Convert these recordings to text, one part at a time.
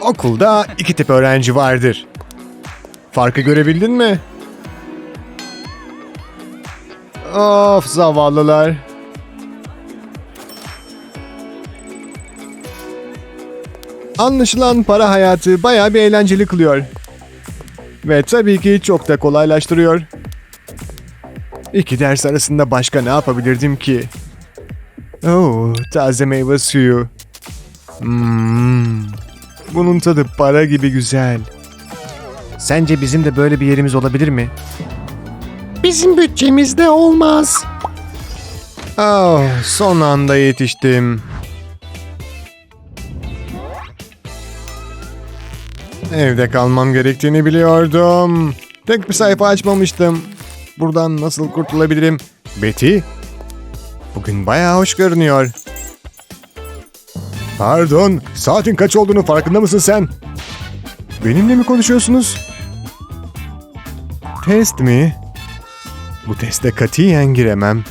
Okulda iki tip öğrenci vardır. Farkı görebildin mi? Of zavallılar. Anlaşılan para hayatı bayağı bir eğlenceli kılıyor. Ve tabii ki çok da kolaylaştırıyor. İki ders arasında başka ne yapabilirdim ki? Oo, taze meyve suyu. Hmm, bunun tadı para gibi güzel. Sence bizim de böyle bir yerimiz olabilir mi? Bizim bütçemizde olmaz. Oh, son anda yetiştim. Evde kalmam gerektiğini biliyordum. Tek bir sayfa açmamıştım. Buradan nasıl kurtulabilirim? Betty? Bugün bayağı hoş görünüyor. Pardon, saatin kaç olduğunu farkında mısın sen? Benimle mi konuşuyorsunuz? Test mi? Bu teste katiyen giremem.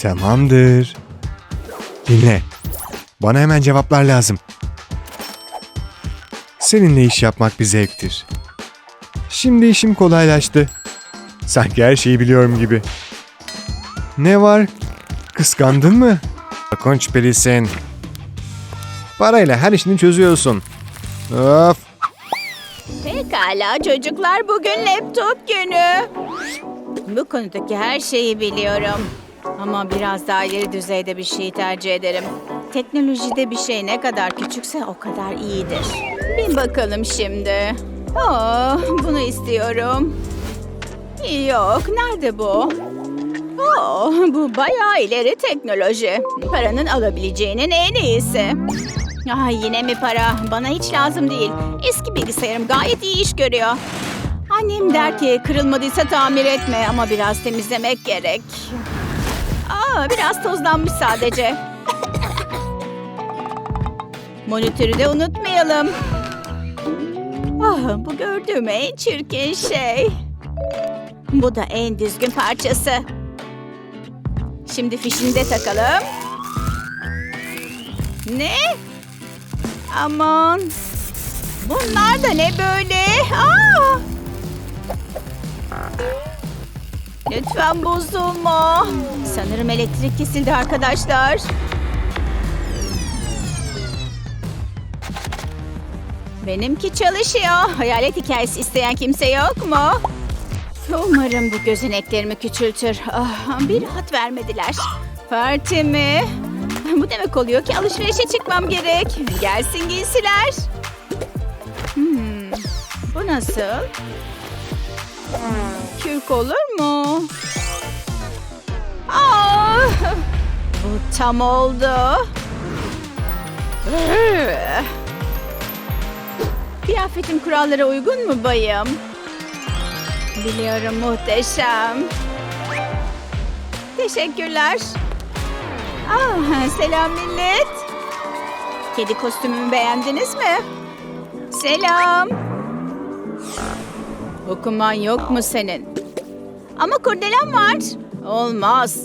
Tamamdır. Dinle. Bana hemen cevaplar lazım. Seninle iş yapmak bir zevktir. Şimdi işim kolaylaştı. Sanki her şeyi biliyorum gibi. Ne var? Kıskandın mı? Korkunç birisin. Parayla her işini çözüyorsun. Of. Pekala çocuklar bugün laptop günü. Bu konudaki her şeyi biliyorum. Ama biraz daha ileri düzeyde bir şey tercih ederim. Teknolojide bir şey ne kadar küçükse o kadar iyidir. Bir bakalım şimdi. Oh, bunu istiyorum. Yok, nerede bu? Oh, bu bayağı ileri teknoloji. Paranın alabileceğinin en iyisi. Ah yine mi para? Bana hiç lazım değil. Eski bilgisayarım gayet iyi iş görüyor. Annem der ki kırılmadıysa tamir etme ama biraz temizlemek gerek. Aa biraz tozlanmış sadece. Monitörü de unutmayalım. Ah bu gördüğüm en çirkin şey. Bu da en düzgün parçası. Şimdi fişini de takalım. Ne? Aman. Bunlar da ne böyle? Aa! Lütfen bozulma. Sanırım elektrik kesildi arkadaşlar. Benimki çalışıyor. Hayalet hikayesi isteyen kimse yok mu? Umarım bu gözeneklerimi küçültür. Ah, bir rahat vermediler. Parti mi? Bu demek oluyor ki alışverişe çıkmam gerek. Gelsin giysiler. Hmm, bu nasıl? Kürk olur mu? Aa, bu tam oldu. Kıyafetim kurallara uygun mu bayım? Biliyorum muhteşem. Teşekkürler. Ah, selam millet. Kedi kostümümü beğendiniz mi? Selam. Okuman yok mu senin? Ama kurdelen var. Olmaz.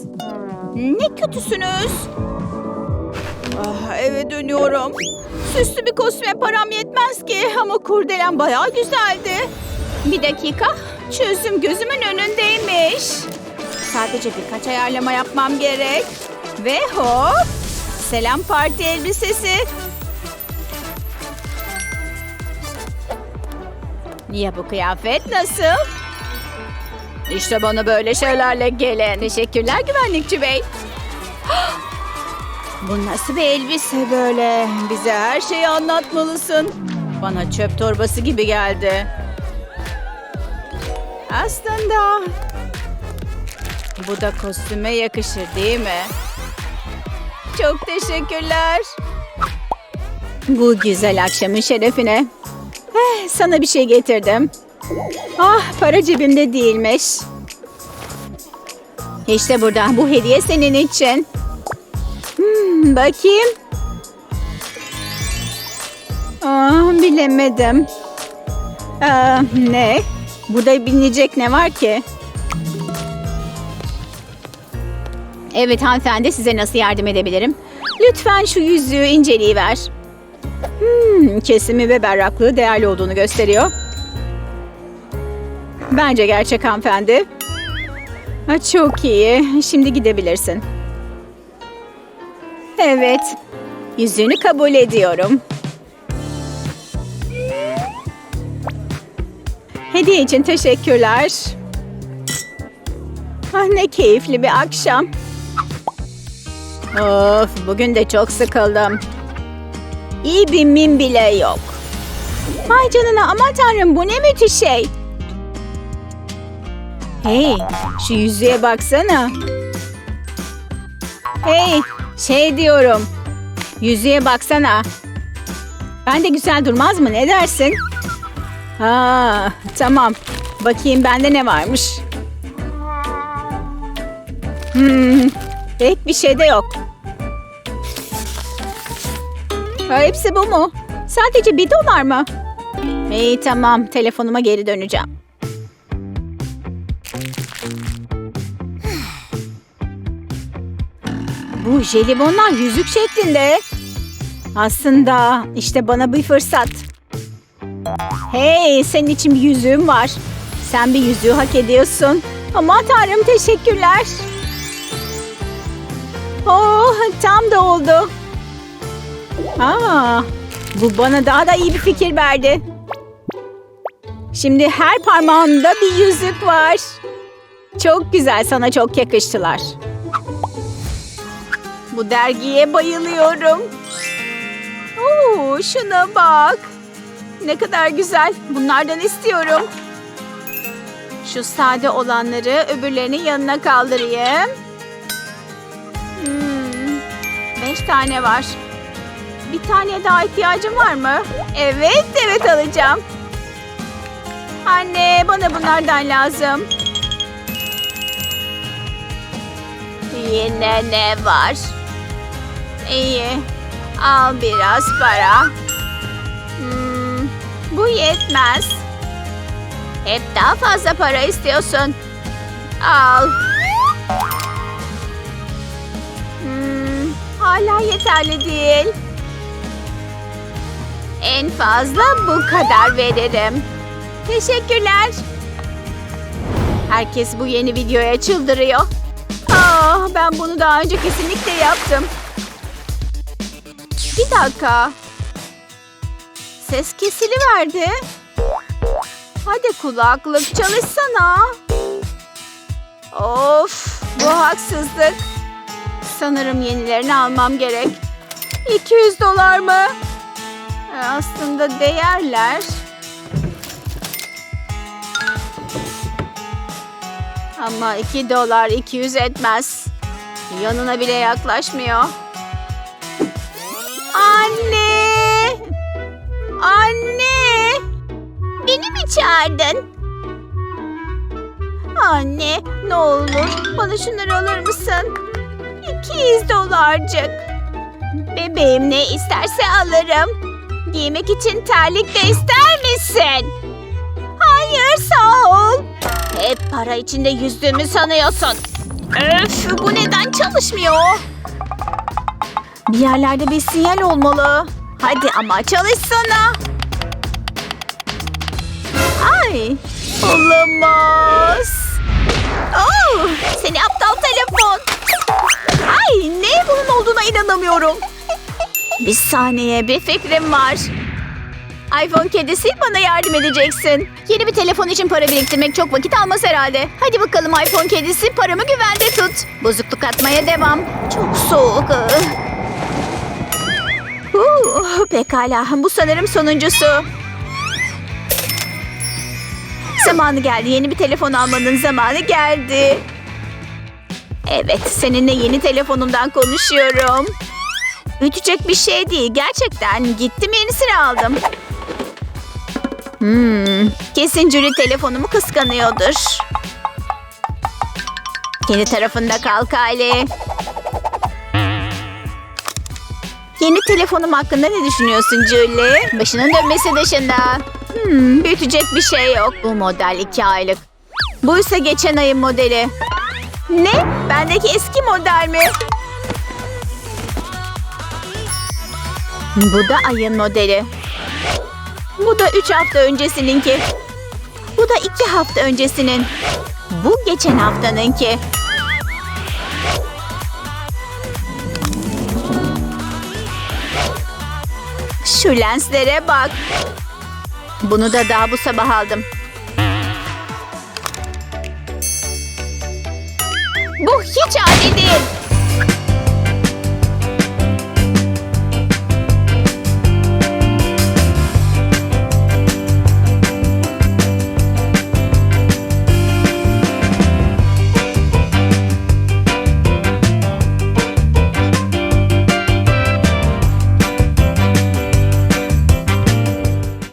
Ne kötüsünüz. Ah, eve dönüyorum. Süslü bir kostüme param yetmez ki ama kurdelen bayağı güzeldi. Bir dakika. Çözüm gözümün önündeymiş. Sadece birkaç ayarlama yapmam gerek. Ve hop! Selam parti elbisesi. Ya bu kıyafet nasıl? İşte bana böyle şeylerle gelin. Teşekkürler güvenlikçi bey. Bu nasıl bir elbise böyle? Bize her şeyi anlatmalısın. Bana çöp torbası gibi geldi. Aslında bu da kostüme yakışır değil mi? Çok teşekkürler. Bu güzel akşamın şerefine. Eh, sana bir şey getirdim. Ah para cebimde değilmiş. İşte burada bu hediye senin için. Hmm, bakayım. Ah, bilemedim. Aa, ne? Burada bilinecek ne var ki? Evet hanımefendi size nasıl yardım edebilirim? Lütfen şu yüzüğü inceleyiver. Hmm, kesimi ve berraklığı değerli olduğunu gösteriyor. Bence gerçek hanımefendi. Ha, çok iyi. Şimdi gidebilirsin. Evet. Yüzüğünü kabul ediyorum. Hediye için teşekkürler. Ah ne keyifli bir akşam. Of bugün de çok sıkıldım. İyi bir mim bile yok. Vay canına aman tanrım bu ne müthiş şey. Hey şu yüzüğe baksana. Hey şey diyorum. Yüzüğe baksana. Ben de güzel durmaz mı ne dersin? Ha tamam. Bakayım bende ne varmış. Hmm, pek bir şey de yok. Ha, hepsi bu mu? Sadece bir dolar mı? İyi tamam telefonuma geri döneceğim. Bu jelibonlar yüzük şeklinde. Aslında işte bana bir fırsat. Hey senin için bir yüzüğüm var. Sen bir yüzüğü hak ediyorsun. Aman tanrım teşekkürler. Oh tam da oldu. Aa, bu bana daha da iyi bir fikir verdi. Şimdi her parmağımda bir yüzük var. Çok güzel sana çok yakıştılar. Bu dergiye bayılıyorum. Oo, şuna bak. Ne kadar güzel. Bunlardan istiyorum. Şu sade olanları öbürlerinin yanına kaldırayım. Hmm, beş tane var. Bir tane daha ihtiyacım var mı? Evet, evet alacağım. Anne, bana bunlardan lazım. Yine ne var? İyi. Al biraz para. Bu yetmez. Hep daha fazla para istiyorsun. Al. Hmm, hala yeterli değil. En fazla bu kadar veririm. Teşekkürler. Herkes bu yeni videoya çıldırıyor. Ah, ben bunu daha önce kesinlikle yaptım. Bir dakika. Ses kesiliverdi. Hadi kulaklık çalışsana. Of, bu haksızlık. Sanırım yenilerini almam gerek. 200 dolar mı? E, Aslında değerler. Ama 2 dolar 200 etmez. Yanına bile yaklaşmıyor. Anne! Anne! Beni mi çağırdın? Anne, ne olur bana şunları alır mısın? 200 dolarcık. Bebeğim ne isterse alırım. Giymek için terlik de ister misin? Hayır, sağ ol. Hep para içinde yüzdüğümü sanıyorsun. Öf, bu neden çalışmıyor? Bir yerlerde bir sinyal olmalı. Hadi ama çalışsana. Ay, olamaz. Oh, seni aptal telefon. Ay, ne bunun olduğuna inanamıyorum. Bir saniye, bir fikrim var. iPhone kedisi bana yardım edeceksin. Yeni bir telefon için para biriktirmek çok vakit almaz herhalde. Hadi bakalım iPhone kedisi paramı güvende tut. Bozukluk atmaya devam. Çok soğuk. Uh, pekala bu sanırım sonuncusu. Zamanı geldi. Yeni bir telefon almanın zamanı geldi. Evet, seninle yeni telefonumdan konuşuyorum. Ütecek bir şey değil. Gerçekten gittim yenisini aldım. Hmm, kesin Julie telefonumu kıskanıyordur. Kendi tarafında kal Kale. Yeni telefonum hakkında ne düşünüyorsun Julie? Başının dönmesi dışında. Hmm, büyütecek bir şey yok. Bu model iki aylık. Bu ise geçen ayın modeli. Ne? Bendeki eski model mi? Bu da ayın modeli. Bu da üç hafta öncesininki. Bu da iki hafta öncesinin. Bu geçen haftanınki. Şu lenslere bak. Bunu da daha bu sabah aldım. Bu hiç adil.